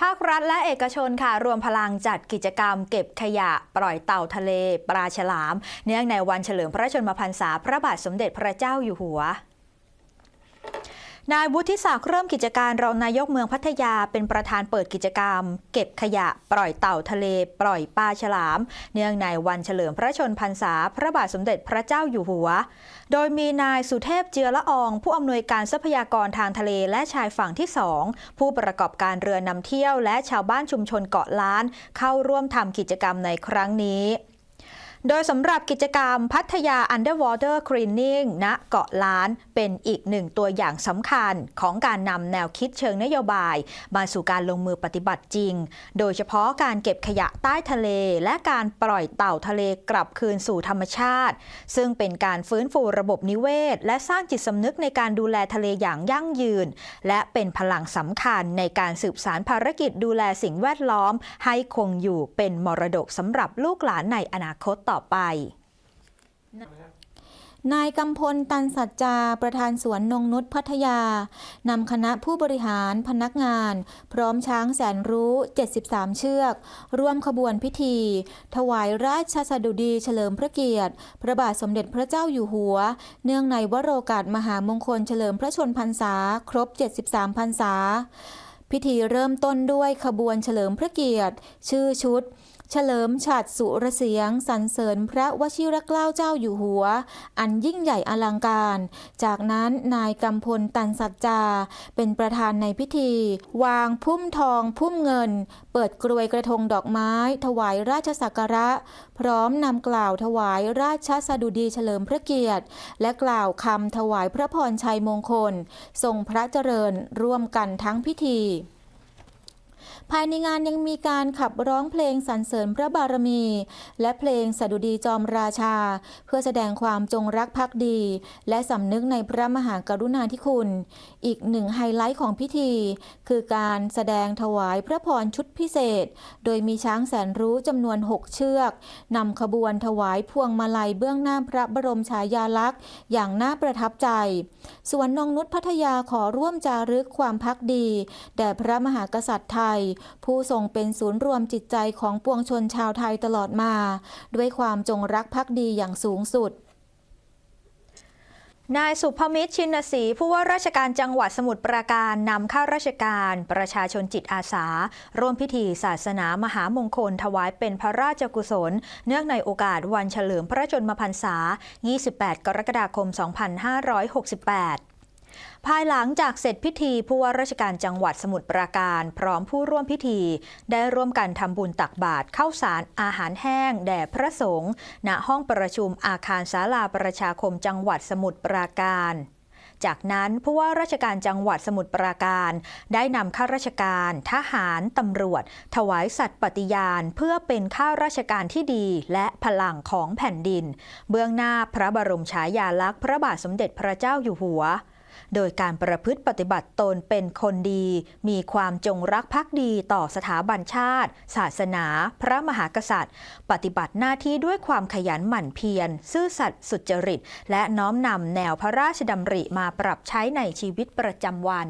ภาครัฐและเอกชนค่ะ รวมพลังจัดกิจกรรมเก็บขยะปล่อยเต่าทะเล ปลาฉลาม เนื่องในวันเฉลิมพระชนมพรรษาพระบาทสมเด็จพระเจ้าอยู่หัว นายวุฒิศักดิ์เริ่มกิจการรองนายกเมืองพัทยาเป็นประธานเปิดกิจกรรม เก็บขยะปล่อยเต่าทะเล ปล่อยปลาฉลาม เนื่องในวันเฉลิมพระชนพรรษาพระบาทสมเด็จพระเจ้าอยู่หัว โดยมีนายสุเทพเจือละออง ผู้อำนวยการทรัพยากรทางทะเลและชายฝั่งที่2ผู้ประกอบการเรือนำเที่ยวและชาวบ้านชุมชนเกาะล้าน เข้าร่วมทำกิจกรรมในครั้งนี้ โดยสำหรับกิจกรรมพัทยา Underwater Cleaning ณเกาะล้านเป็นอีกหนึ่งตัวอย่างสำคัญของการนำแนวคิดเชิงนโยบาย มาสู่การลงมือปฏิบัติจริง โดยเฉพาะการเก็บขยะใต้ทะเล และการปล่อยเต่าทะเลกลับคืนสู่ธรรมชาติ ซึ่งเป็นการฟื้นฟูระบบนิเวศ และสร้างจิตสำนึกในการดูแลทะเลอย่างยั่งยืน และเป็นพลังสำคัญในการสืบสารภารกิจดูแลสิ่งแวดล้อม ให้คงอยู่เป็นมรดกสำหรับลูกหลานในอนาคตต่อไปนายกำพลตันสัจจา ประธานสวนนงนุชพัทยา นำคณะผู้บริหารพนักงาน พร้อมช้างแสนรู้ 73 เชือก ร่วมขบวนพิธี ถวายราชสดุดีเฉลิมพระเกียรติ พระบาทสมเด็จพระเจ้าอยู่หัว เนื่องในวโรกาสมหามงคลเฉลิมพระชนพรรษา ครบ 73 พรรษา พิธีเริ่มต้นด้วยขบวนเฉลิมพระเกียรติ ชื่อชุด เฉลิมฉัตรสุรเสียงสรรเสริญพระวชิรเกล้าเจ้าอยู่หัว อันยิ่งใหญ่อลังการ จากนั้นนายกำพลตันสัจจา เป็นประธานในพิธี วางพุ่มทองพุ่มเงิน เปิดกรวยกระทงดอกไม้ ถวายราชสักการะ พร้อมนำกล่าวถวายราชสดุดีเฉลิมพระเกียรติ และกล่าวคำถวายพระพรชัยมงคล ทรงพระเจริญร่วมกันทั้งพิธี ภายในงานยังมีการขับร้องเพลงสรรเสริญพระบารมี และเพลงสดุดีจอมราชา เพื่อแสดงความจงรักภักดี และสำนึกในพระมหากรุณาธิคุณ อีกหนึ่งไฮไลท์ของพิธี คือการแสดงถวายพระพรชุดพิเศษ โดยมีช้างแสนรู้จำนวน 6 เชือกนำขบวนถวายพวงมาลัยเบื้องหน้าพระบรมฉายาลักษณ์ อย่างน่าประทับใจ สวนนงนุชพัทยาขอร่วมจารึกความพักดี แด่พระมหากษัตริย์ไทยผู้ทรงเป็นศูนย์รวมจิตใจของปวงชนชาวไทยตลอดมา ด้วยความจงรักภักดีอย่างสูงสุดนายสุภมิตรชินศรีผู้ว่าราชการจังหวัดสมุทรปราการนำข้าราชการ ประชาชนจิตอาสา ร่วมพิธีศาสนามหามงคลถวายเป็นพระราชกุศล เนื่องในโอกาสวันเฉลิมพระชนมพรรษา 28 กรกฎาคม 2568 ภายหลังจากเสร็จพิธีผู้ว่าราชการจังหวัดสมุทรปราการ พร้อมผู้ร่วมพิธี ได้ร่วมกันทำบุญตักบาตรข้าวสารอาหารแห้ง แด่พระสงฆ์ณห้องประชุมอาคารศาลาประชาคมจังหวัดสมุทรปราการจากนั้นผู้ว่าราชการจังหวัดสมุทรปราการ ได้นำข้าราชการ ทหาร ตำรวจ ถวายสัตย์ปฏิญาณ เพื่อเป็นข้าราชการที่ดีและพลังของแผ่นดิน เบื้องหน้าพระบรมฉายาลักษณ์พระบาทสมเด็จพระเจ้าอยู่หัว โดยการประพฤติปฏิบัติตนเป็นคนดี มีความจงรักภักดีต่อสถาบันชาติ ศาสนา พระมหากษัตริย์ ปฏิบัติหน้าที่ด้วยความขยันหมั่นเพียร ซื่อสัตย์สุจริต และน้อมนำแนวพระราชดำริมาปรับใช้ในชีวิตประจำวัน